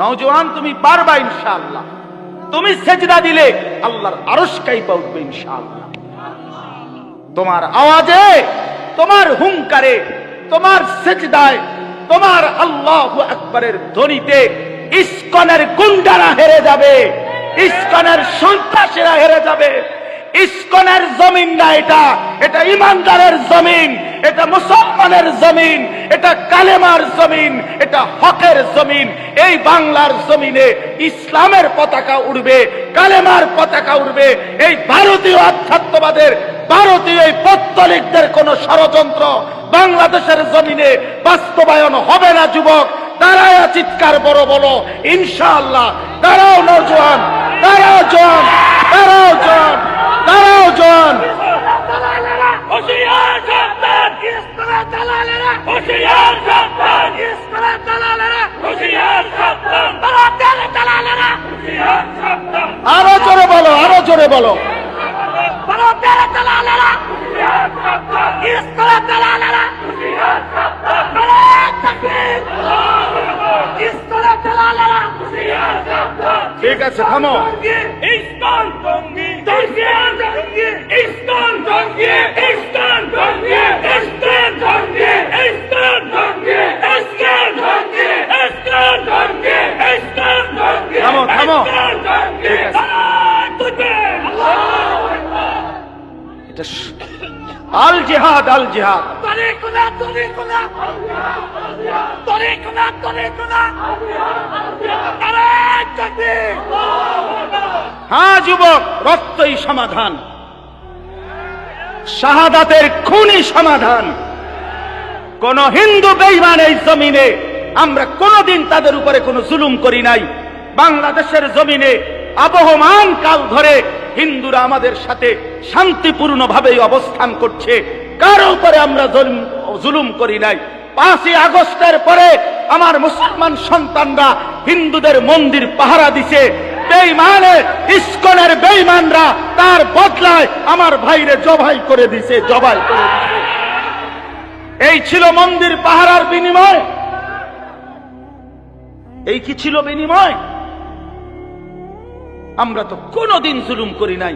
নওজোয়ান, তুমি পারবা ইনশাআল্লাহ। তুমি সেজদা দিলে আল্লাহর আরশ কাইপা উঠবে তোমার আওয়াজে, তোমার হুঙ্কারে, তোমার সেজদায়, তোমার আল্লাহ আকবরের ধ্বনিতে ইস্কনের গুন্ডারা হেরে যাবে, ইস্কনের সন্ত্রাসীরা হেরে যাবে, ইস্কনের জমিন না এটা এটা ইমানদারের জমিন। এটা মুসলমানের জমিন, এটা কালেমার জমিন, এটা হকের জমিন। এই বাংলার জমিনে ইসলামের পতাকা উড়বে, কালেমার পতাকা উড়বে। এই ভারতীয় আধ্যাত্মবাদের, ভারতীয় এই পত্তলিকদের কোন ষড়যন্ত্র বাংলাদেশের জমিনে বাস্তবায়ন হবে না, যুবক। তারাই চিৎকার বড় বড় ইনশাআল্লাহ। তারাও নজওয়ান, তারাও জন তারাও জন তারাও জন সাবধান ঠিক আছে থামো। আল জিহাদ আল জিহাদ। হ্যাঁ যুবক রক্তই সমাধান। শাহাদাতের খুনি সমাধান। কোন হিন্দু বেইমান এই জমিনে আমরা কোনদিন তাদের উপরে কোনো জুলুম করি নাই। বাংলাদেশের জমিনে আবহমান কাল ধরে হিন্দুরা আমাদের সাথে শান্তিপূর্ণ ভাবেই অবস্থান করছে। কারও উপরে আমরা জুলুম- করি নাই। পাঁচই আগস্টের পরে আমার মুসলমান সন্তানরা হিন্দুদের মন্দির পাহারা দিছে। বেইমানে ইস্কনের বেইমানরা তার বদলায় আমার ভাইরে জবাই করে দিছে, জবাই করে এই ছিল মন্দির পাহারার বিনিময়। এই কি ছিল বিনিময়? আমরা তো কোনোদিন জুলুম করি নাই,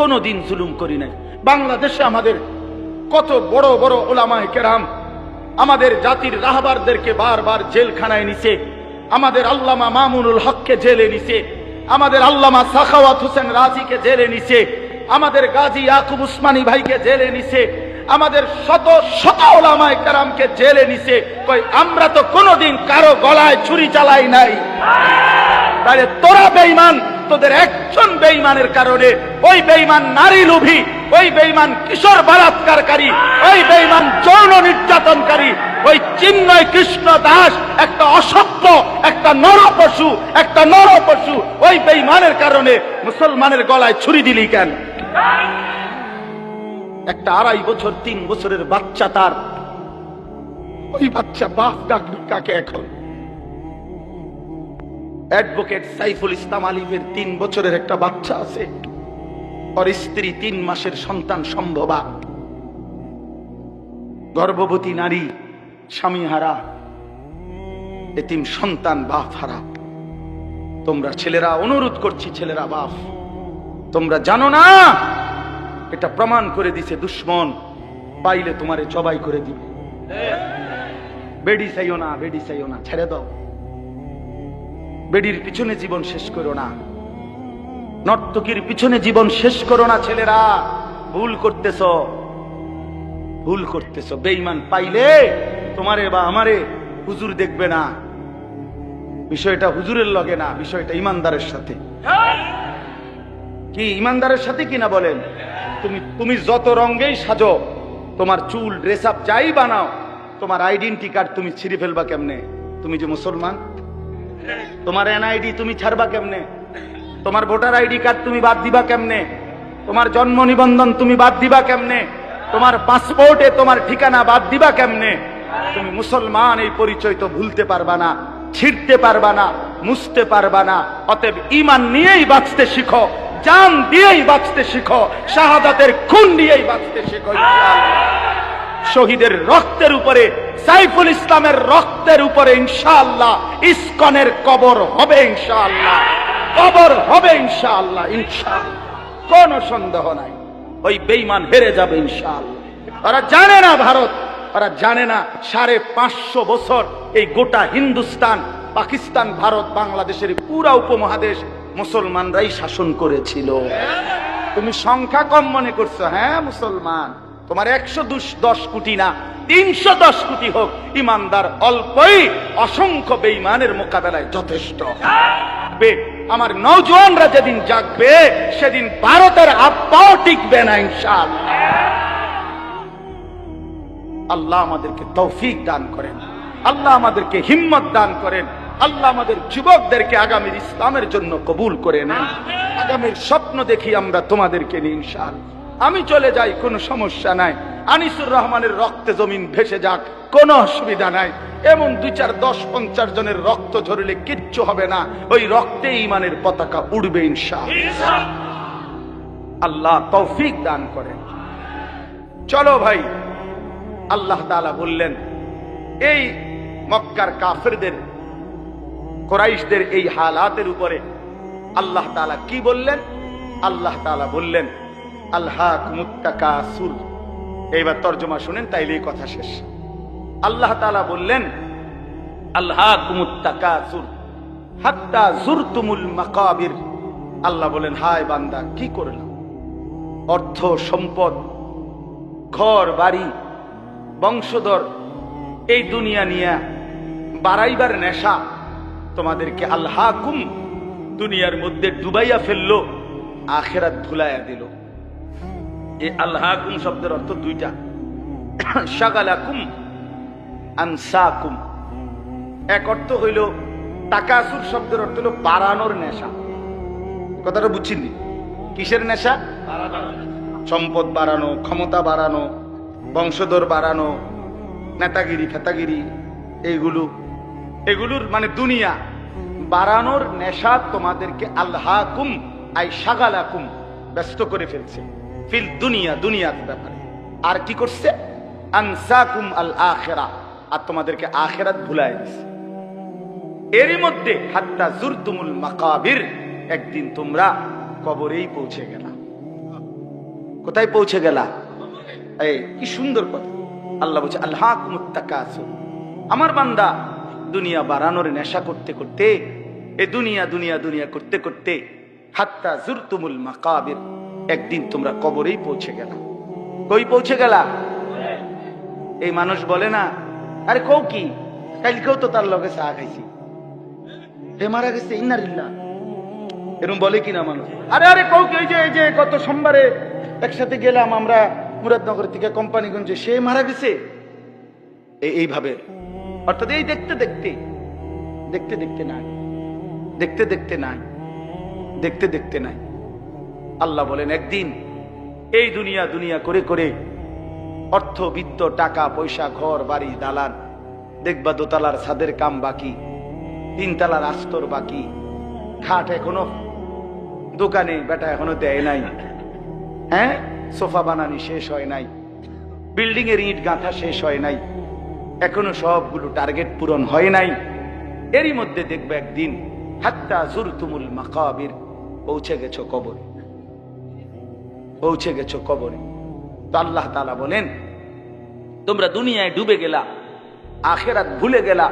কোনোদিন জুলুম করি নাই। বাংলাদেশে আমাদের কত বড় বড় ওলামায় কেরাম আমাদের জাতির রাহবারদেরকে বারবার জেলখানায় নিছে, আমাদের আল্লামা মামুনুল হককে জেলে নিছে, আমাদের আল্লামা সাখাওয়াত হোসেন রাজিকে জেলে নিছে, আমাদের গাজী ইয়াকুব উসমানী ভাইকে জেলে নিছে, আমাদের শত শত ওলামায় কারামকে জেলে নিছে। কই আমরা তো কোনোদিন কারও গলায় ছুরি চালাই নাই। তাহলে তোরা বেঈমান তোদের একজন বেঈমানের কারণে ওই বেঈমান নারী লোভী, ওই বেঈমান কিশোর বলাৎকারকারী, ওই বেঈমান যৌন নির্যাতনকারী, ওই চিন্ময় কৃষ্ণ দাস, একটা অসভ্য একটা নর পশু একটা নর পশু ওই বেঈমানের কারণে মুসলমানের গলায় ছুরি দিলি কেন? একটা আড়াই বছর, তিন বছরের বাচ্চা তার। ওই বাচ্চা বাপ ডাকলি কাকে এখন। অ্যাডভোকেট সাইফুল ইসলাম আলিমের তিন বছরের একটা বাচ্চা আছে। ওর স্ত্রী তিন মাসের সন্তান সম্ভবা। গর্ভবতী নারী স্বামী হারা এতিম সন্তান বাপ হারা তোমরা ছেলেরা, অনুরোধ করছি ছেলেরা, বাপ, তোমরা জানো না? এটা প্রমাণ করে দিছে দুশ্মন, পাইলে তোমারে জবাই করে দিবে। বেডি চাইও না, বেডি চাইও না, ছেড়ে দাও। বেডির পিছনে জীবন শেষ করো না। নর্তকীর পিছনে জীবন শেষ করো না, ছেলেরা। ভুল করতেছ। ভুল করতেছ। বেইমান পাইলে তোমারে বা আমারে হুজুর দেখবে না। বিষয়টা হুজুরের লগে না, বিষয়টা ইমানদারের সাথে। কি, ইমানদারের সাথে কি না বলেন? তুমি তুমি যত রঙ্গেই সাজো, তোমার চুল ড্রেস আপ যাই বানাও, তোমার আইডেন্টি কার্ড তুমি ছিঁড়ে ফেলবা কেমনে? তুমি যে মুসলমান? তোমার এনআইডি তুমি ছাড়বা কেমনে? তোমার ভোটার আইডি কার্ড তুমি বাদ দিবা কেমনে? তোমার জন্ম নিবন্ধন তুমি বাদ দিবা কেমনে? তোমার পাসপোর্টে তোমার ঠিকানা বাদ দিবা কেমনে? তুমি মুসলমান, এই পরিচয় তো ভুলতে পারবা না, ছিঁড়তে পারবা না, মুছতে পারবা না। অতএব ইমান নিয়েই বাঁচতে শিখো, জান দিয়েই বাঁচতে শিখো, শাহাদাতের খুন দিয়েই বাঁচতে শিখো, ইনশাআল্লাহ। শহীদের রক্তের উপরে, সাইফুল ইসলামের রক্তের উপরে ইনশাআল্লাহ ইসকনের কবর হবে ইনশাআল্লাহ। কবর হবে ইনশাআল্লাহ ইনশাআল্লাহ। কোন সন্দেহ নাই। ওই বেঈমান হেরে যাবে ইনশাআল্লাহ। ওরা জানে না ভারত, ওরা জানে না সাড়ে পাঁচশো বছর এই গোটা হিন্দুস্তান, পাকিস্তান, ভারত, বাংলাদেশের পুরা উপমহাদেশ মুসলমানরাই শাসন করেছিল। তুমি সংখ্যা কম মনে করছ হ্যাঁ মুসলমান? তোমার একশো দশ কোটি না, তিনশো দশ কোটি হোক, ইমানদার অল্পই অসংখ্য বেইমানের মোকাবেলায় যথেষ্ট। আমার নৌজওয়ানরা যেদিন জাগবে, সেদিন ভারতের আব্বাও টিকবে না, ইনশাআল্লাহ। আল্লাহ আমাদেরকে তৌফিক দান করেন। আল্লাহ আমাদেরকে হিম্মত দান করেন। আল্লাহ আমাদের যুবকদেরকে আগামীর ইসলামের জন্য কবুল করে নেন। আগামীর স্বপ্ন দেখি আমরা তোমাদেরকে নিয়ে, ইনশাআল্লাহ। আমি চলে যাই কোনো সমস্যা নাই। আনিসুর রহমানের রক্তে জমিন ভেসে যাক কোনো অসুবিধা নাই। এমন দুই চার দশ পঞ্চাশ জনের রক্ত ঝরলে কিচ্ছু হবে না। ওই রক্তে ইমানের পতাকা উড়বে ইনশাআল্লাহ। আল্লাহ তৌফিক দান করেন। চলো ভাই আল্লাহ তাআলা বললেন এই মক্কার কাফেরদের কোরাইশদের এই হালাতের উপরে আল্লাহ তাআলা কি বললেন? আল্লাহ তালা বললেন আল্লাহ মুত্তাকাসুর এইবার তর্জমা শুনেন তাইলে কথা শেষ। আল্লাহ তাআলা বললেন, আল্লাহ মুত্তাকাসুর হাত্তা জুরতুমুল মাকাবির। আল্লাহ বলেন, হায় বান্দা, কি করলাম অর্থ, সম্পদ, ঘর, বাড়ি, বংশধর, এই দুনিয়া নিয়ে বাড়াইবার নেশা তোমাদেরকে আল্লাহ কুম দুনিয়ার মধ্যে ডুবাইয়া ফেলল, আখেরাত ধুলাইয়া দিল। এই আল্লাহকুম শব্দের অর্থ দুইটা। সাগালাকুম আনসাকুম। এক অর্থ হইল টাকাসুর শব্দের অর্থ হলো বাড়ানোর নেশা। কথাটা বুঝছিনি কিসের নেশা? সম্পদ বাড়ানো, ক্ষমতা বাড়ানো, বংশধর বাড়ানো, নেতাগিরি, ফেতাগিরি, এইগুলো। এগুলোর মানে দুনিয়া। বাড়ানোর নেশা তোমাদেরকে আল্লাহাকুম আই সাগালাকুম, ব্যস্ত করে ফেলছে। ফিল দুনিয়া, দুনিয়ার ব্যাপারে। আর কি করছে? আনসাকুম আল আখেরা। আর তোমাদেরকে আখেরাত ভুলাই দিছে। এরই মধ্যে হাত্তা মাকাবির, একদিন তোমরা কবরেই পৌঁছে গেলা। কোথায় পৌঁছে গেলা? এই, কি সুন্দর কথা। আল্লাহ বলছে আল্লাহ আমার বান্দা, দুনিয়া বাড়ানোর নেশা করতে করতে, এ দুনিয়া দুনিয়া দুনিয়া করতে করতে, হাত্তা জুরতুমুল মাকাবির একদিন তোমরা কবরেই পৌঁছে গেলা। কই পৌঁছে গেলা? এই মানুষ বলে না, আরে কৌ কি? কালকেও তো তার লগে চা খাইছি। হে মারা গেছে ইন্নারিল্লাহ এরকম বলে কিনা মানুষ? আরে আরে কৌ? কি যে, এই যে গত সোমবারে একসাথে গেলাম আমরা মুরাদনগর থেকে কোম্পানিগঞ্জে, সে মারা গেছে। এই- এইভাবে। অর্থাৎ এই দেখতে দেখতে দেখতে দেখতে নাই, দেখতে দেখতে নাই, দেখতে দেখতে নাই। আল্লাহ বলেন, একদিন এই দুনিয়া দুনিয়া করে করে অর্থ, বিত্ত, টাকা, পয়সা, ঘর, বাড়ি, দালান, দেখবা দোতলার ছাদের কাম বাকি, তিনতলার আস্তর বাকি, খাট এখনও দোকানে, বেটা এখনও দেয় নাই হ্যাঁ? সোফা বানানি শেষ হয় নাই বিল্ডিং এর ইট গাঁথা শেষ হয় নাই, এখনও সবগুলো টার্গেট পূরণ হয় নাই। এরই মধ্যে দেখবে একদিন, হাত্তা জুরতুমুল মাকাবির, পৌঁছে গেছো কবরে। পৌঁছে গেছো কবরে। তো আল্লাহ তাআলা বলেন, তোমরা দুনিয়ায় ডুবে গেলা, আখেরাত ভুলে গেলা,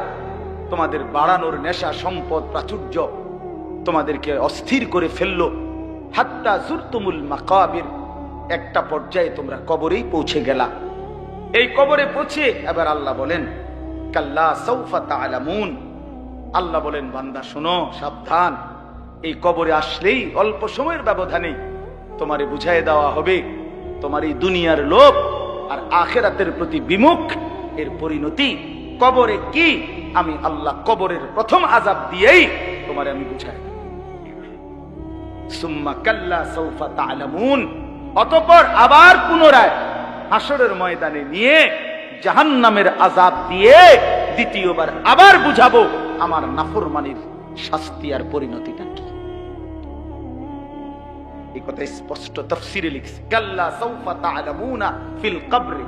তোমাদের বাড়ানোর নেশা, সম্পদ, প্রাচুর্য তোমাদেরকে অস্থির করে ফেলল। হাত্তা জুরতুমুল মাকাবির, একটা পর্যায়ে তোমরা কবরেই পৌঁছে গেলা। এই কবরে পৌঁছে এবার আল্লাহ বলেন, কাল্লা সৌফা তালামুন আল্লাহ বলেন, বান্দা শোনো, সাবধান। এই কবরে আসলেই অল্প সময়ের ব্যবধানে তোমারে বুঝাই দেওয়া হবে তোমার এই দুনিয়ার লোভ আর আখেরাতের প্রতি বিমুখ। এর পরিণতি কবরে কি? আমি আল্লাহ কবরের প্রথম আজাব দিয়েই তোমারে আমি বুঝাই আবার পুনরায় হাসরের ময়দানে নিয়ে দিয়ে দ্বিতীয়বার আবার বুঝাবো আমার নাফরমানির শাস্তি আর পরিণতিটা কি। এই কথা স্পষ্ট তফসিরে লিখছে, কাল্লা সৌফা তালামুনা ফিল কবরে,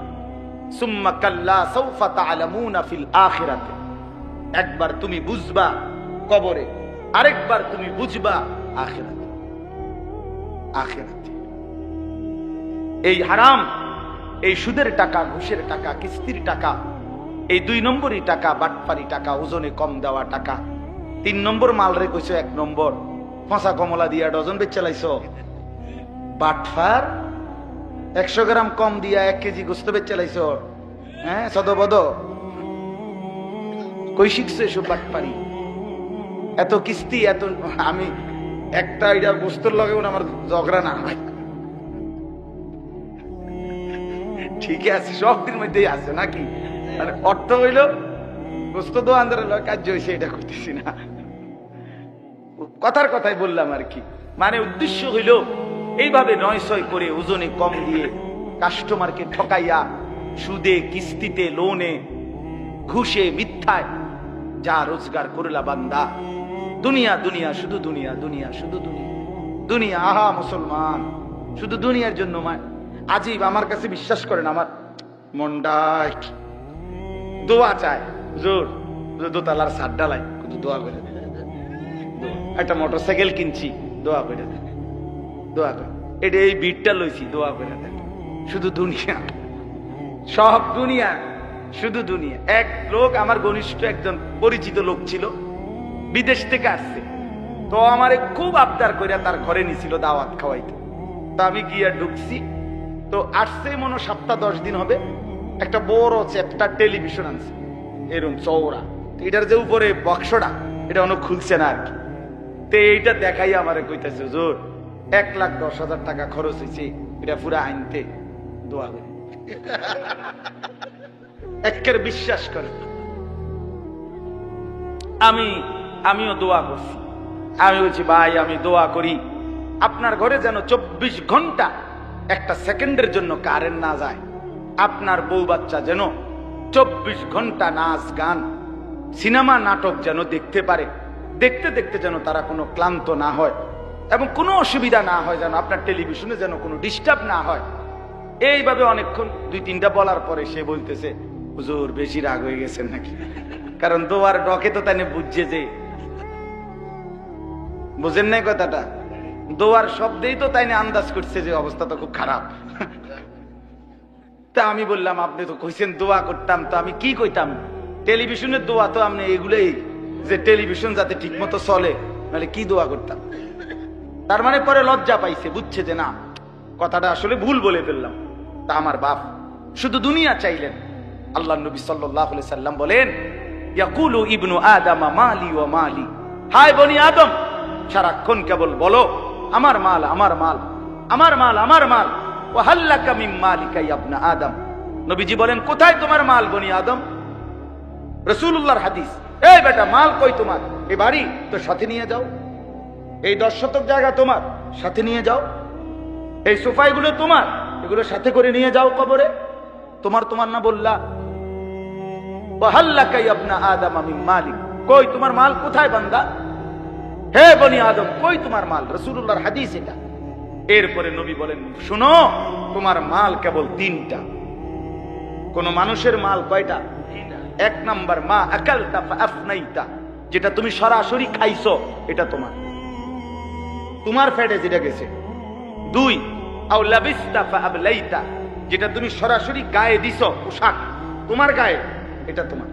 সুম্মা কাল্লা সৌফা তা'লামুনা ফিল আখিরাতে। একবার তুমি বুঝবা কবরে, আরেকবার তুমি বুঝবা আখিরাতে। আখিরাতে। এই হারাম, এই সুদের টাকা, ঘুষের টাকা, কিস্তির টাকা, এই দুই নম্বরই টাকা, বাটপারি টাকা, ওজনে কম দেওয়া টাকা। তিন নম্বর মাল রে কইছো এক নম্বর। ফসা কমলা দিয়া ডজন বেচ চালাইছ বাটফার, একশো গ্রাম কম দিয়া এক কেজি গোস্ত বেচ চালাইছ হ্যাঁ সদবদ কই শিখছো এসব বাটপারি এত কিস্তি, এত আমি একটা এটা গোস্তর লগে আমার ঝগড়া না হয়। ঠিকই আছে সব দিন মধ্যেই আছে নাকি? মানে অর্থ হইল, গোস্ত দোয়ানদারের লগে কার্য হয়েছে এটা করতেছি না। কথার কথাই বললাম আর কি। মানে উদ্দেশ্য হইল এইভাবে নয় ছয় করে ওজনে কম দিয়ে কাস্টমারকে ঠকাইয়া সুদে, কিস্তিতে, লোনে, ঘুষে, মিথ্যায় যা রোজগার করলা বান্দা। দুনিয়া দুনিয়া, শুধু দুনিয়া দুনিয়া, শুধু দুনিয়া। দুনিয়া, আহা, মুসলমান। শুধু দুনিয়ার জন্য আজীব আমার কাছে বিশ্বাস করেন আমার মন্ডায় দোয়া চায়। জোর দোতলার সার ডালাই দোয়া করে একটা মোটর সাইকেল কিনছি, দোয়া করে দোয়া করে। এটা এই বিটটা লইছি, দোয়া করে শুধু দুনিয়া। সব দুনিয়া, শুধু দুনিয়া। এক লোক, আমার ঘনিষ্ঠ একজন পরিচিত লোক ছিল, বিদেশ থেকে আসছে। তো আমারে খুব আবদার কইরা তার ঘরে নিছিল দাওয়াত খাওয়াইতে। তো আমি গিয়া ঢুকছি। তো আসছে মনে সপ্তাহ দশ দিন হবে। একটা বড় চ্যাপ্টার টেলিভিশন আনছে। এরকম চৌড়া এটার যে উপরে বক্সটা, এটা অনেক খুলছে না আর কি। তো এইটা দেখাই আমারে কইতেছে, হুজুর এক লাখ দশ হাজার টাকা খরচ হয়েছে। এটা পুরা আনতে দোয়া করে। একের বিশ্বাস করে। আমি, আমিও দোয়া করছি। আমি বলছি, ভাই, আমি দোয়া করি। আপনার ঘরে যেন চব্বিশ ঘণ্টা একটা সেকেন্ডের জন্য কারেন্ট না যায়। আপনার বউ বাচ্চা যেন চব্বিশ ঘণ্টা নাচ, গান, সিনেমা, নাটক যেন দেখতে পারে। দেখতে দেখতে যেন তারা কোনো ক্লান্ত না হয়। এবং কোনো অসুবিধা না হয় যেন আপনার টেলিভিশনে যেন কোনো ডিস্টার্ব না হয়। এইভাবে অনেকক্ষণ দুই তিনটা বলার পরে সে বলতেছে, হুজুর, বেশি রাগ হয়ে গেছেন নাকি? কারণ দোয়ার ডকে তো তাই বুঝছে যে, বুঝেন নাই কথাটা? দোয়ার শব্দেই তো তাই আন্দাজ করছে যে অবস্থা তো খুব খারাপ। তা আমি বললাম, আপনি তো কইছেন দোয়া করতাম, তো আমি কি কইতাম? টেলিভিশনের দোয়া তো আপনি এগুলোই, যে টেলিভিশন যাতে ঠিক মতো চলে, নাহলে কি দোয়া করতাম? তার মানে পরে লজ্জা পাইছে, বুঝছে যে না, কথাটা আসলে ভুল বলে ফেললাম। তা আমার বাপ শুধু দুনিয়া চাইলেন। আল্লাহ নবী আলাইহি সাল্লাম বলেন, ইয়াকুলু ইবনু আদামা মালি ওয়া মালি। হায় বনি আদম, সারাক্ষণ কেবল বলো, আমার মাল আমার মাল আমার মাল আমার মাল। ও হাল্লাকা মিম মালিকা ইবনা আদম? নবীজি বলেন, কোথায় তোমার মাল বনি আদম? রসুল্লাহর হাদিস, এই বেটা, মাল কই তোমার? এই বাড়ি তো সাথে নিয়ে যাও। এই দশ শতক জায়গা তোমার, সাথে নিয়ে যাও। এই সোফাইগুলো তোমার, এগুলো সাথে করে নিয়ে যাও কবরে। তোমার তোমার না বললা ওয়াহাল্লাকাই আপনা আদম আমি মালিক? কই তোমার মাল কোথায় বান্দা? হে বনি আদম, কই তোমার মাল? রসুল্লাহর হাদিস এটা। এরপরে নবী বলেন, শুনো, তোমার মাল কেবল তিনটা। কোন মানুষের মাল কয়টা? এক নাম্বার মা আকালতা যেটা তুমি সরাসরি খাইছো, এটা তোমার। তোমার ফ্যাটে যেটা গেছে। দুই যেটা তুমি সরাসরি গায়ে দিছো, পোশাক, তোমার গায়ে, এটা তোমার।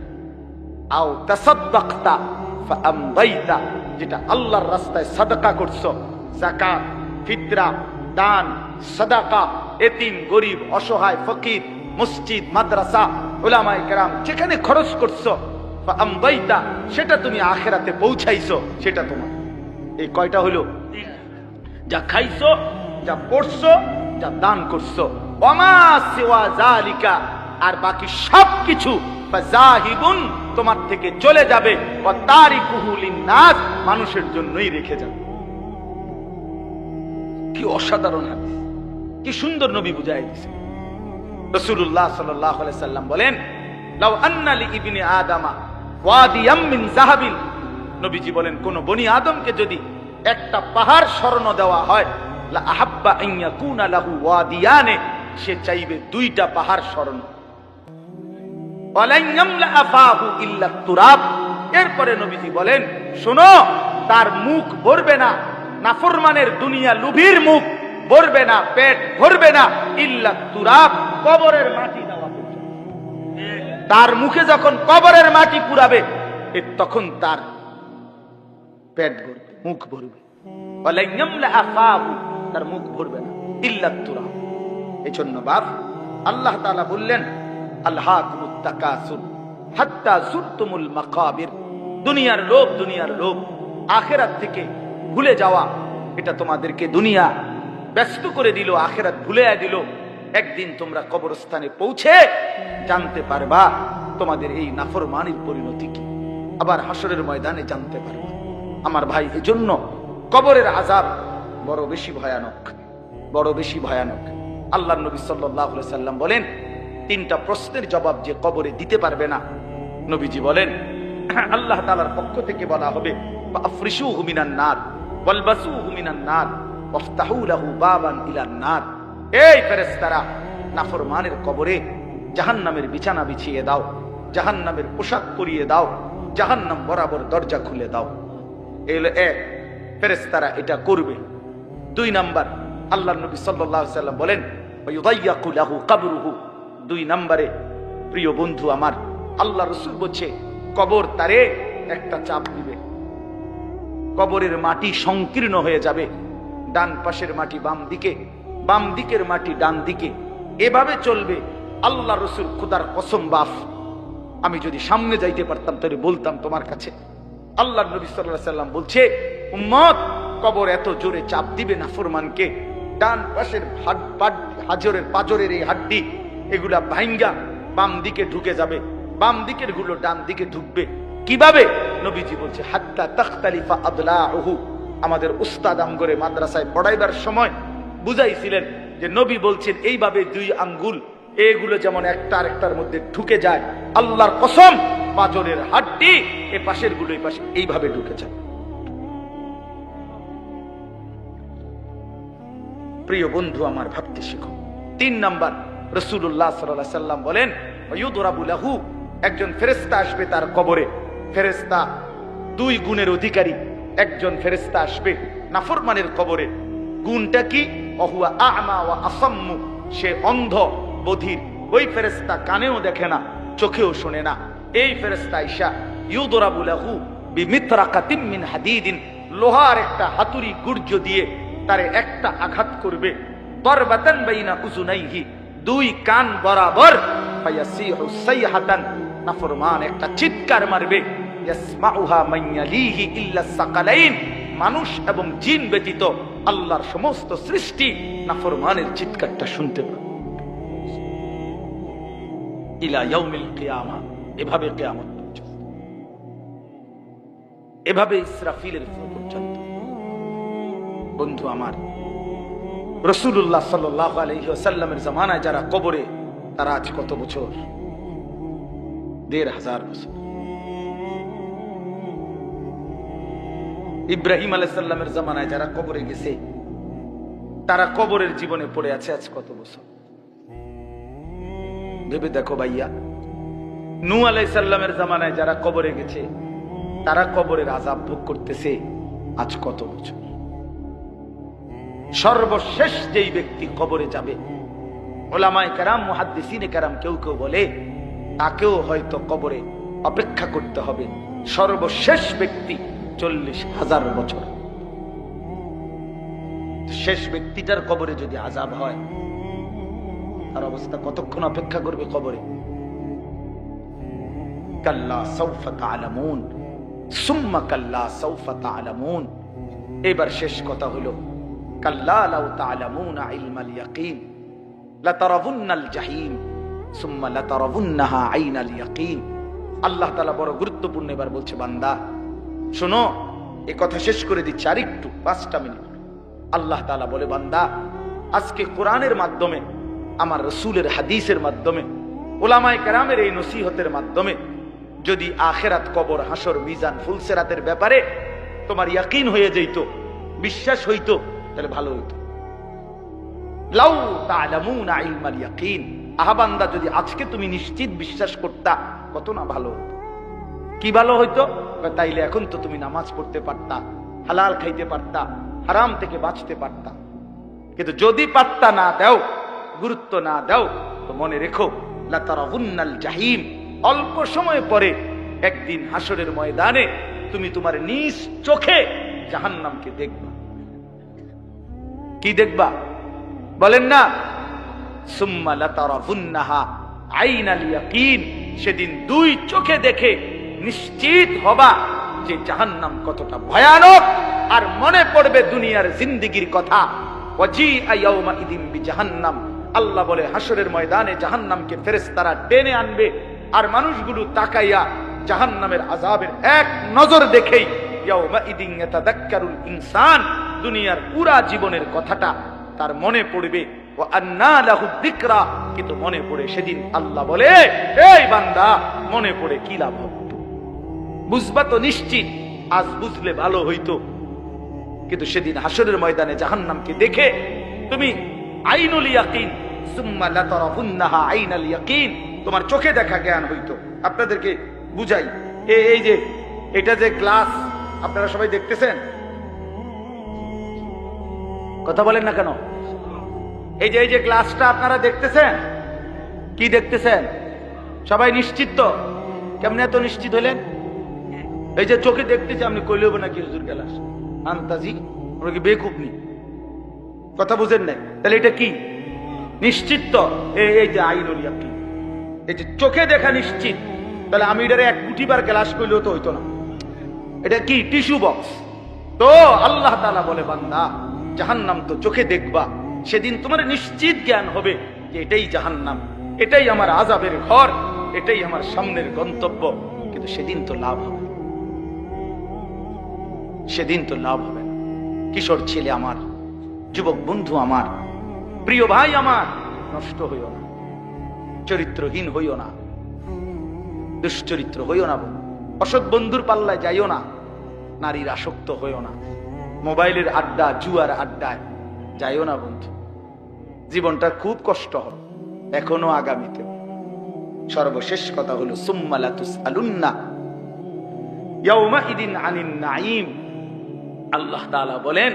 আও তাসাদ্দাকতা ফাআমদাইতা যেটা আল্লাহর রাস্তায় সাদাকা করছ, যাকাত, ফিতরা, দান, সাদাকা, এতিম, গরিব, অসহায়, ফকির, মসজিদ, মাদ্রাসা ওলামায়ে কেরাম, যেখানে খরচ করছ ফাআমদাইতা সেটা তুমি আখেরাতে পৌঁছাইছো, সেটা তোমার। এই কয়টা হলো? যা খাইছো, যা পড়ছো, যা দান করছ। ওমা সিওয়া জালিকা আর বাকি সব কিছু তোমার থেকে চলে যাবে। লিন্নাস, মানুষের জন্যই রেখে যাবে। কি অসাধারণ হাদিস। কি সুন্দর নবী বুঝাই দিছে। সাল্লাল্লাহু সাল্লাম বলেন, লাউ আন্না লি ইবনি আদামা ওয়াদিয়াম মিন নবীজি বলেন, কোন বনি আদমকে যদি একটা পাহাড় স্বর্ণ দেওয়া হয়। সে চাইবে দুইটা পাহাড় স্বর্ণ। এরপরে নবীজি বলেন, শোনো, তার মুখ ভরবে না, নাফরমানের দুনিয়া লুভির মুখ ভরবে না, পেট ভরবে না, ইল্লা তুরাব, কবরের মাটি দেওয়া তার মুখে যখন কবরের মাটি পুরাবে তখন তার পেট ভরবে। মুখ ভরবে। তার মুখ ভরবে না। ইল্লা তুরাব এই জন্য বাপ, আল্লাহ তাআলা বললেন দুনিয়ার লোভ দুনিয়ার লোভ, আখেরাত থেকে ভুলে যাওয়া, এটা তোমাদেরকে দুনিয়া ব্যস্ত করে দিল, আখেরাত ভুলে দিল। একদিন তোমরা কবরস্থানে পৌঁছে জানতে পারবা তোমাদের এই নাফরমানির পরিণতি কি। আবার হাসরের ময়দানে জানতে পারবা। আমার ভাই, এজন্য কবরের আজাব বড় বেশি ভয়ানক, বড় বেশি ভয়ানক। আল্লাহ নবী সাল্লাহ সাল্লাম বলেন, তিনটা প্রশ্নের জবাব যে কবরে দিতে পারবে না, নবীজি বলেন, আল্লাহ তালার পক্ষ থেকে বলা হবে আফরিসু নার এই ফেরেশতারা, নাফরমানের কবরে বিছানা বিছিয়ে দাও পোশাক পরিয়ে দাও, জাহান্নাম বরাবর দরজা খুলে দাও। এই হলো এক ফেরেশতারা এটা করবে। দুই নাম্বার আল্লাহ নবী আলাইহি সাল্লাম বলেন লাহু কবরুহু। দুই নম্বরে, প্রিয় বন্ধু আমার, আল্লাহ রসুল বলছে, কবর তারে একটা চাপ দিবে। কবরের মাটি সংকীর্ণ হয়ে যাবে, ডান পাশের মাটি বাম দিকে, বাম দিকের মাটি ডান দিকে। এভাবে চলবে, আল্লাহ রসুল খুদার কসম বাফ। আমি যদি সামনে যাইতে পারতাম, তাহলে বলতাম তোমার কাছে আল্লাহ নবী সাল্লাহ সাল্লাম বলছে, উম্মত, কবর এত জোরে চাপ দিবে না ফরমানকে। ডান পাশের হাজরের পাজরের এই হাড্ডি, এগুলা ভাইঙ্গা, বাম দিকে ঢুকে যাবে। বাম দিকেরগুলো ডান দিকে ঢুকবে। কীভাবে? নবীজি বলছে, হাত্তা তখতালিফা আদলাহু আমাদের উস্তাদ আমগরে মাদ্রাসায় পড়াইবার সময় বুঝাইছিলেন যে, নবী বলছেন, এইভাবে দুই আঙ্গুল, এগুলো যেমন একটা আরেকটার মধ্যে ঢুকে যায়, আল্লাহর কসম পাজরের হাড্ডি এ পাশেরগুলো পাশে এইভাবে ঢুকে যায়। প্রিয় বন্ধু, আমার ভাবতে শিখো। তিন নাম্বার রসুল্লাহ সাল্লাহ সাল্লাম বলেন একজন ফেরেস্তা আসবে তার কবরে। ফেরেস্তা দুই গুণের অধিকারী, একজন ফেরেস্তা আসবে নাফরমানের কবরে। গুণটা কি? অহুয়া আমা ওয়া আসাম্মু, সে অন্ধ, বধির। ওই ফেরেস্তা কানেও দেখে না, চোখেও শোনে না। এই ফেরেস্তা ঈশা ইউদরাবু লাহু বিমিত্রাকাতিম মিন হাদিদিন, লোহার একটা হাতুড়ি গুর্জ দিয়ে তারে একটা আঘাত করবে। দুই কান বরাবর নাফরমান একটা চিৎকার মারবে। মানুষ এবং জিন ব্যতীত আল্লাহর সমস্ত সৃষ্টি নাফরমানের চিৎকারটা শুনতে পাবে। ইলা ইয়াউমিল কিয়ামা। এভাবে কিয়ামত পর্যন্ত। এভাবে ইসরাফিলের পর্যন্ত। বন্ধু আমার রসুল্লাহ সাল্লাহ আলহিসাল্লামের জামানায় যারা কবরে, তারা আজ কত বছর? দেড় হাজার বছর। ইব্রাহিম আলাইসাল্লামের জামানায় যারা কবরে গেছে, তারা কবরের জীবনে পড়ে আছে আজ কত বছর? ভেবে দেখো ভাইয়া নু আলাইসাল্লামের জামানায় যারা কবরে গেছে, তারা কবরের আজাব ভোগ করতেছে আজ কত বছর? সর্বশেষ যেই ব্যক্তি কবরে যাবে, ওলামায় কারাম, মুহাদ্দিসিনে কারাম কেউ কেউ বলে, তাকেও হয়তো কবরে অপেক্ষা করতে হবে। সর্বশেষ ব্যক্তি চল্লিশ হাজার বছর। শেষ ব্যক্তিটার কবরে যদি আজাব হয়, তার অবস্থা কতক্ষণ অপেক্ষা করবে কবরে? কাল্লা সৌফা তালামুন সুম্মা কাল্লা সৌফা তালামুন এবার শেষ কথা হলো, কাল্লা লাউ তালামুনা ইলমাল ইয়াকিন, লাতারাবুন্নাল জাহিম, সুম্মা লাতারাবুন্নাহা আইনাল ইয়াকিন। আল্লাহ তাআলা বড় গুরুত্বপূর্ণ এবার বলছে, বান্দা, শোনো, এ কথা শেষ করে দিচ্ছি আরেকটু, পাঁচটা মিনিট। আল্লাহ তাআলা বলে, বান্দা, আজকে কোরআনের মাধ্যমে, আমার রসুলের হাদিসের মাধ্যমে, ওলামায় কেরামের এই নসিহতের মাধ্যমে যদি আখেরাত কবর, হাসর, মিজান, ফুলসেরাতের ব্যাপারে তোমার ইয়াকিন হয়ে যেত বিশ্বাস হইতো, তাহলে ভালো হইতো। লাউ যদি আজকে তুমি নিশ্চিত বিশ্বাস করতা, কত না ভালো হতো। কি ভালো হইতো? তাইলে এখন তো তুমি নামাজ পড়তে পারতা, হালাল খাইতে পারতা, হারাম থেকে বাঁচতে পারতা। কিন্তু যদি পাত্তা না দাও, গুরুত্ব না দাও, তো মনে রেখো লাতারাবুন্নাল জাহিম। অল্প সময় পরে একদিন হাসরের ময়দানে তুমি তোমার নিজ চোখে জাহান্নামকে দেখবা। কি দেখবা? বলেন না, সুম্মা সেদিন দুই চোখে দেখে নিশ্চিত হবা যে জাহান্নাম কতটা ভয়ানক, আর মনে পড়বে দুনিয়ার জিন্দিগির কথা। ওয়াজি আয়াউমা ইদিন জাহান্নাম আল্লাহ বলে, হাসরের ময়দানে জাহান্নামকে ফেরেশতারা টেনে আনবে আর মানুষগুলো তাকাইয়া জাহান্নামের আযাবের এক নজর দেখেই ইনসান, দুনিয়ার পুরা জীবনের কথাটা তার মনে পড়বে। ও আন্না লাহু কিন্তু মনে পড়ে সেদিন আল্লাহ বলে এই বান্দা, মনে পড়ে কি লাভ বুঝবা তো নিশ্চিত, আজ বুঝলে ভালো হইতো। কিন্তু সেদিন হাসরের ময়দানে জাহান্নামকে দেখে তুমি আইনুল ইয়াকিন, সুম্মা লাতারাহুন্নাহা আইনাল ইয়াকিন তোমার চোখে দেখা জ্ঞান হইতো। আপনাদেরকে বুঝাই এই যে, এটা যে গ্লাস, আপনারা সবাই দেখতেছেন? কথা বলেন না কেন? এই যে এই যে গ্লাসটা আপনারা দেখতেছেন? কি দেখতেছেন? সবাই নিশ্চিত তো? কেমনে এত নিশ্চিত হলেন এই যে চোখে দেখতেছি, আপনি কইলে হবে নাকি হুজুর গ্লাস আন্তাজি ওরা কি বেকুব নি কথা বুঝেন নাই। তাহলে এটা কি? নিশ্চিত তো? এই- যে আইনুল ইয়াকিন যে চোখে দেখা নিশ্চিত। তাহলে আমি এটারে এক কোটি বার করলেও তো হইতো না। এটা কি? Tissue box. তো আল্লাহ তাআলা বলে, বান্দা, জাহান্নাম তো চোখে দেখবা। সেদিন তোমার নিশ্চিত জ্ঞান হবে যে এটাই জাহান্নাম। এটাই আমার আজাবের ঘর। এটাই আমার সামনের গন্তব্য। কিন্তু সেদিন তো লাভ হবে সেদিন তো লাভ হবে না। কিশোর ছেলে আমার, যুবক বন্ধু আমার, প্রিয় ভাই আমার, নষ্ট হইও না। চরিত্রহীন হইও না। দুশ্চরিত্র হইও না। অসৎ বন্ধুর পাল্লায় যাইও না। নারীর আসক্ত হইও না। মোবাইলের আড্ডা, জুয়ার আড্ডায় যাইও না বন্ধু। জীবনটা খুব কষ্ট হবে এখনও আগামীতে। সর্বশেষ কথা হলো আল্লাহ বলেন,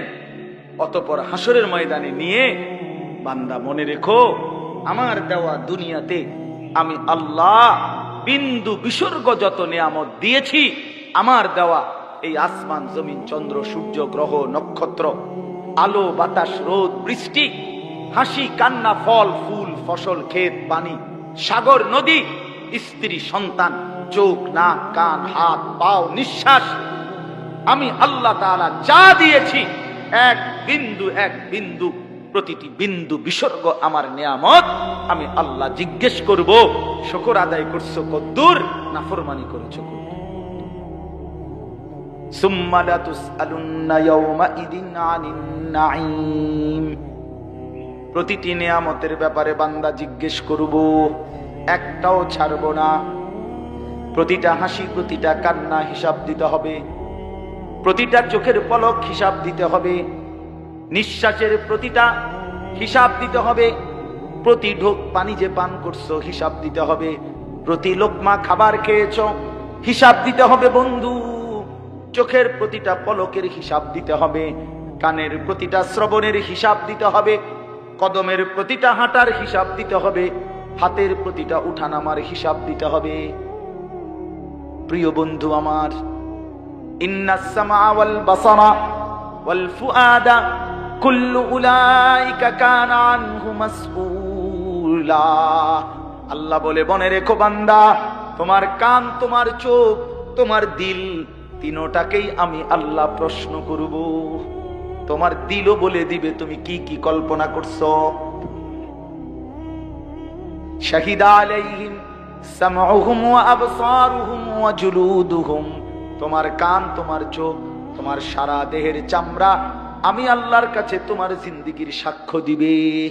অতপর হাসরের ময়দানে নিয়ে বান্দা মনে রেখো আমার দেওয়া দুনিয়াতে আমি আল্লাহ বিন্দু বিসর্গ যত নিয়ামত দিয়েছি, আমার দেওয়া এই আসমান, জমিন, চন্দ্র, সূর্য, গ্রহ, নক্ষত্র, আলো, বাতাস, রোদ, বৃষ্টি, হাসি, কান্না, ফল, ফুল, ফসল, ক্ষেত পানি সাগর, নদী, স্ত্রী, সন্তান, চোখ, নাক, কান, হাত, পাও, নিঃশ্বাস, আমি আল্লাহ তাআলা যা দিয়েছি, এক বিন্দু এক বিন্দু প্রতিটি বিন্দু বিসর্গ আমার নিয়ামত, আমি আল্লাহ জিজ্ঞেস করব, শকর আদায় করছ কদ্দুর না ফরমানি করেছ প্রতিটি নিয়ামতের ব্যাপারে বান্দা জিজ্ঞেস করব, একটাও ছাড়ব না। প্রতিটা হাসি, প্রতিটা কান্না হিসাব দিতে হবে। প্রতিটা চোখের পলক হিসাব দিতে হবে। নিঃশ্বাসের প্রতিটা হিসাব দিতে হবে। প্রতি ঢোক পানি যে পান করছ, হিসাব দিতে হবে। প্রতি লোকমা খাবার খেয়েছ, হিসাব দিতে হবে বন্ধু। চোখের প্রতিটা পলকের হিসাব দিতে হবে। কানের প্রতিটা শ্রবণের হিসাব দিতে হবে। কদমের প্রতিটা হাঁটার হিসাব দিতে হবে। হাতের প্রতিটা উঠানামার হিসাব দিতে হবে। প্রিয় বন্ধু আমার ইন্নাসামা ওয়াল বাসারা ওয়াল ফুআদা কুল্লু আল্লাহ বলে বনে রেখো বান্দা, তোমার কান, তোমার চোখ, তোমার দিল, তিনোটাকেই আমি আল্লাহ প্রশ্ন করব। তোমার দিলও বলে দিবে, তুমি কি কি কল্পনা করছ? আলাইহিম জুলুদুহুম। তোমার কান, তোমার চোখ, তোমার সারা দেহের চামড়া আমি আল্লাহর কাছে তোমার জিন্দিগির সাক্ষ্য দিবে।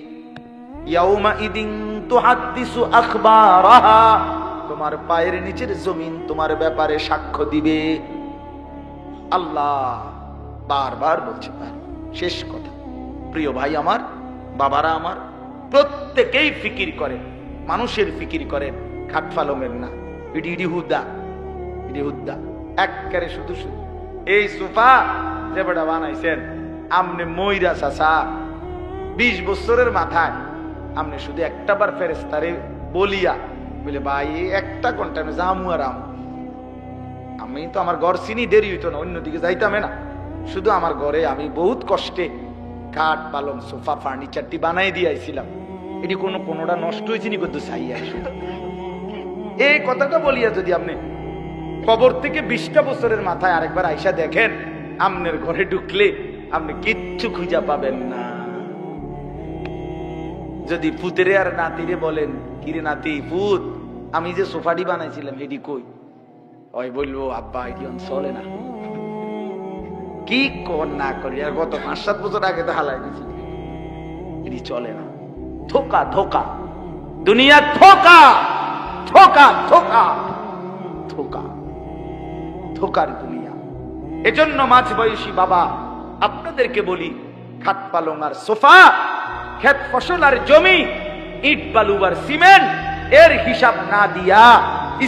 তোমার পায়ের নিচের জমিন তোমার ব্যাপারে সাক্ষ্য দিবে। আল্লাহ বারবার বলছে শেষ কথা। প্রিয় ভাই আমার, বাবারা আমার, প্রত্যেকেই ফিকির করে মানুষের ফিকির করেন খাট ফালমের না। ইডি হুদা হুদা। একবারে শুধু শুধু। এই সোফা, যে বেটা বানাইছেন আমনে ময়রা চাচা, বিশ বছরের মাথায় আমনে শুধু একটা বার ফেরেস্তারে বলিয়া বলে, ভাই একটা ঘণ্টা আমি জামু আর আমু। তো আমার ঘর চিনি, দেরি হইতো না, অন্যদিকে যাইতামে না। শুধু আমার ঘরে আমি বহুত কষ্টে কাঠ পালং, সোফা, ফার্নিচারটি বানাই দিয়েছিলাম এটি কোনো কোনোটা নষ্ট হয়েছে নি কিন্তু চাইয়া এই কথাটা বলিয়া যদি আপনি কবর থেকে বিশটা বছরের মাথায় আরেকবার আইসা দেখেন, আমনের ঘরে ঢুকলে আপনি কিচ্ছু খুঁজা পাবেন না। যদি পুতেরে আর নাতিরে বলেন, কিরে নাতি, পুত, আমি যে সোফাটি বানাইছিলাম এটি কই? ওই বলব, আব্বা, এটি চলে না। কি কর না করি? আর গত পাঁচ সাত বছর আগে তো হালাই দিছি। এটি চলে না। ধোকা ধোকা। দুনিয়া ধোকা ধোকা ধোকা ধোকা। ধোকার দুনিয়া। এজন্য মাঝ বয়সী বাবা আপনাদেরকে বলি, খাত পালং আর সোফা, ক্ষেত ফসল আর জমি, ইট, বালু আর সিমেন্ট, এর হিসাব না দিয়া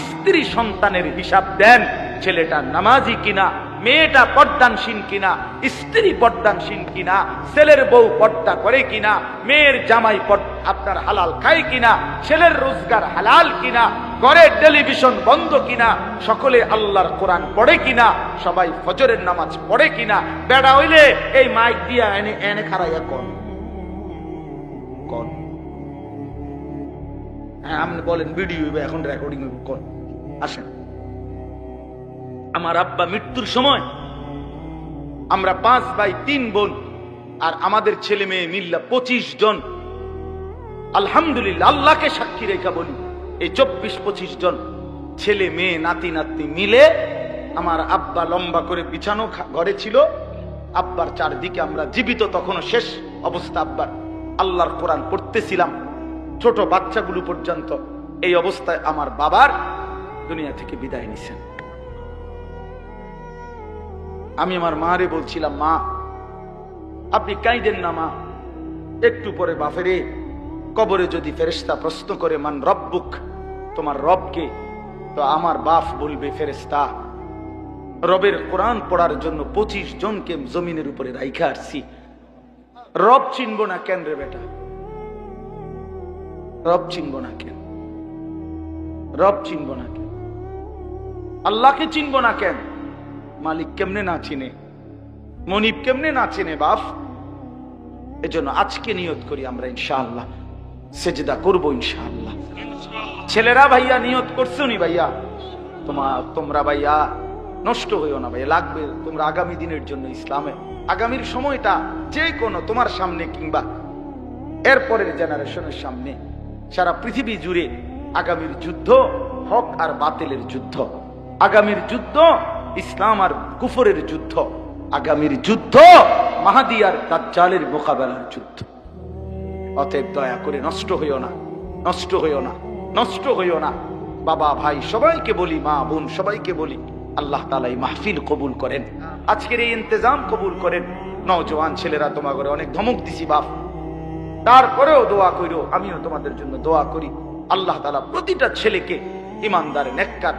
স্ত্রী সন্তানের হিসাব দেন, ছেলেটা নামাজি কিনা? মেয়েটা পর্দানসীন কিনা, স্ত্রী পর্দানসীন কিনা, ছেলের বউ পর্দা করে কিনা, মেয়ের জামাই আপনার হালাল খায় কিনা, ছেলের রোজগার হালাল কিনা, ঘরের টেলিভিশন বন্ধ কিনা, সকলে আল্লাহর কোরআন পড়ে কিনা, সবাই ফজরের নামাজ পড়ে কিনা, বেড়া হইলে এই মাইক দিয়া এনে এনে খারাইয়া কন। কন। হ্যাঁ আপনি বলেন ভিডিও এখন রেকর্ডিং কন। আসেন। আমার আব্বা মৃত্যুর সময় আমরা পাঁচ ভাই, তিন বোন আর আমাদের ছেলে মেয়ে মিল্লা পঁচিশ জন। আলহামদুলিল্লাহ, আল্লাহকে সাক্ষী রেখা বলি, এই চব্বিশ, পঁচিশ জন ছেলে মেয়ে, নাতি নাতি মিলে আমার আব্বা লম্বা করে বিছানো ঘরে ছিল। আব্বার চারদিকে আমরা জীবিত, তখনও শেষ অবস্থা আব্বার। আল্লাহর কোরআন পড়তেছিলাম, ছোট বাচ্চাগুলো পর্যন্ত এই অবস্থায় আমার বাবার দুনিয়া থেকে বিদায় নিছেন। আমি আমার মারে বলছিলাম, মা, আপনি কাইদেন না, মা। একটু পরে বাফেরে কবরে যদি ফেরেস্তা প্রশ্ন করে, মান রব্বুক? তোমার রবকে তো আমার বাপ বলবে ফেরেস্তা রবের কোরআন পড়ার জন্য পঁচিশ জনকে জমিনের উপরে রাইখা আসছি রব চিনব না কেন রে বেটা? রব চিনব না কেন? রব চিনব না কেন? আল্লাহকে চিনব না কেন? মালিক কেমনে না চিনে? মনিব কেমনে না চিনে বাপ? এজন্য আজকে নিয়ত করি আমরা ইনশাআল্লাহ। সেজদা করব ইনশাআল্লাহ। ছেলেরা ভাইয়া, নিয়ত করছ নি ভাইয়া? তোমার তোমরা ভাইয়া নষ্ট হইও না ভাইয়া, লাগবে তোমরা আগামী দিনের জন্য ইসলামে। আগামীর সময়টা যে কোনো তোমার সামনে কিংবা এরপরের জেনারেশনের সামনে। সারা পৃথিবী জুড়ে আগামীর যুদ্ধ হক আর বাতিলের যুদ্ধ। আগামীর যুদ্ধ ইসলাম আর কুফরের যুদ্ধ, আগামীর যুদ্ধ, মাহাদি আর দাজ্জালের মোকাবেলার যুদ্ধ। অতএব দয়া করে নষ্ট হইও না, নষ্ট হইও না, নষ্ট হইও না। বাবা, ভাই, সবাইকে বলি, মা, বোন, সবাইকে বলি, আল্লাহ তালা এই মাহফিল কবুল করেন। আজকের এই ইন্তজাম কবুল করেন। নওজোয়ান ছেলেরা তোমা করে অনেক ধমক দিছি, বাপ। তারপরেও দোয়া করিও আমিও তোমাদের জন্য দোয়া করি। আল্লাহ তালা প্রতিটা ছেলেকে ইমানদার, নেককার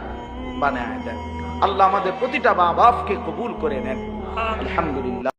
বানায় দেন। আল্লাহ আমাদের প্রতিটা মা বাপকে কবুল করে নেন। আলহামদুলিল্লাহ।